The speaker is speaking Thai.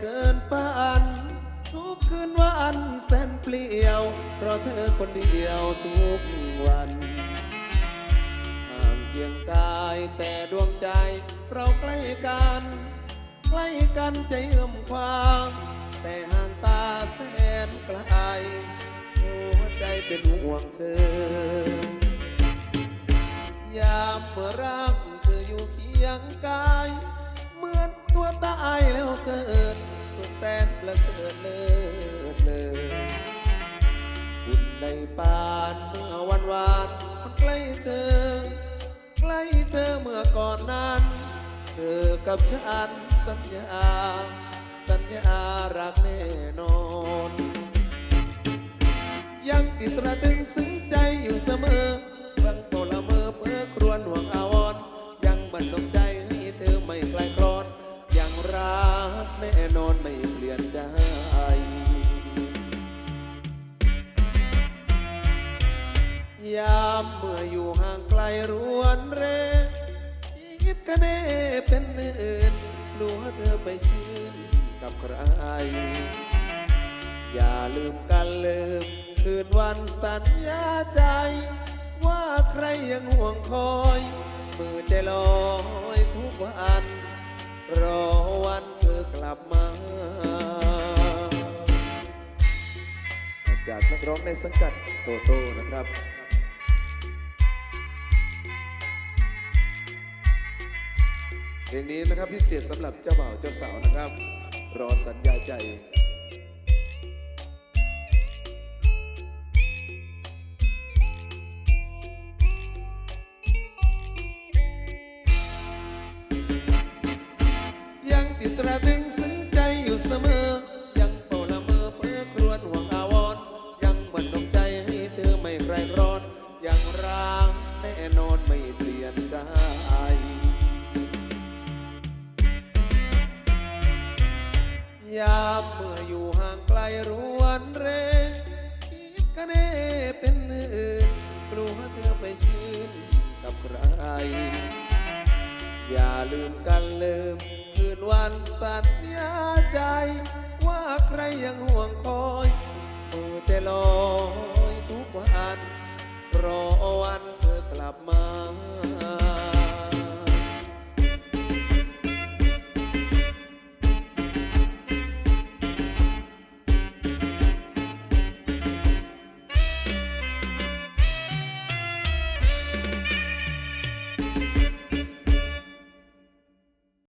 เกินฝัน ทุกคืนวันแสนเปลี่ยว เพราะเธอคนเดียวทุกวันห่างเพียงกายแต่ดวงใจ เราใกล้กัน ใกล้กันใจเอื้อมความ แต่ห่างตาแสนไกลหัวใจเป็นห่วงเธอ ยามเมื่อรัก ปานเมื่อวันวานมันใกล้เธอ ใกล้เธอเมื่อก่อนนั้น เธอกับฉันสัญญา สัญญารักแน่นอน ยังติดราตรึงซึ้งใจอยู่เสมอเบื้องโปละเมอเพื่อครวญห่วงอาวรยังบันดลใจให้เธอไม่คลายคลอน ยังรักแน่นอนไม่ ยามเมื่ออยู่ห่างไกลรวนเรคิดคะเนเป็นอื่นกลัวเธอไปชื่นกับใคร อย่าลืมกันลืม คืนวันสัญญาใจ ว่าใครยังห่วงคอย มือใจลอยทุกวัน รอวันเธอกลับมาจากนักร้องในสังกัดโตโต้นะครับ เพลงนี้นะครับพิเศษสำหรับเจ้าบ่าวเจ้าสาวนะครับ รอสัญญาใจยังติดตราตึงซึ้ง ใคร อย่าลืมกันลืม คืนวันสัญญาใจ ว่าใครยังห่วงคอยมือใจลอยทุกวัน รอวันเธอกลับมา